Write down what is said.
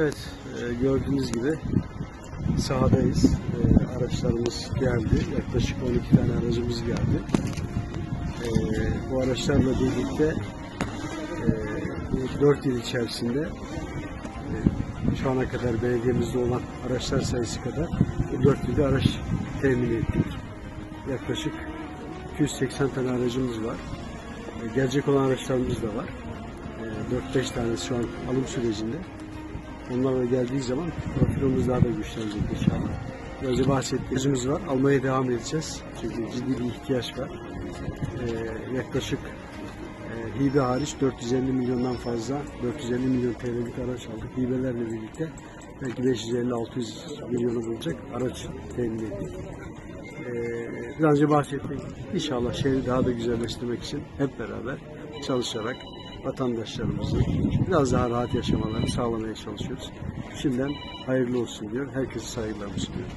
Evet, e, gördüğünüz gibi sahadayız. E, araçlarımız geldi. Yaklaşık 12 tane aracımız geldi. E, bu araçlarla birlikte bu 4 yıl içerisinde şu ana kadar belediyemizde olan araçlar sayısı kadar bu 4 yılda araç temin ettik. Yaklaşık 280 tane aracımız var. Gelecek olan araçlarımız da var. E, 4-5 tanesi şu an alım sürecinde. Onlarla geldiği zaman profilimiz daha da güçlenecek inşallah. Önce bahsettiğimiz var. Almaya devam edeceğiz. Çünkü ciddi bir ihtiyaç var. Ee, yaklaşık e, hibe hariç 450 milyondan fazla 450 milyon TL'lik araç aldık. Hibelerle birlikte belki 550-600 milyonu bulacak araç temin ettik. Ee, biraz önce bahsettik. İnşallah şehri daha da güzelleştirmek için hep beraber çalışarak vatandaşlarımızın biraz daha rahat yaşamalarını sağlamaya çalışıyoruz. Şimdiden hayırlı olsun diyor. Herkese saygılarımı sunuyorum.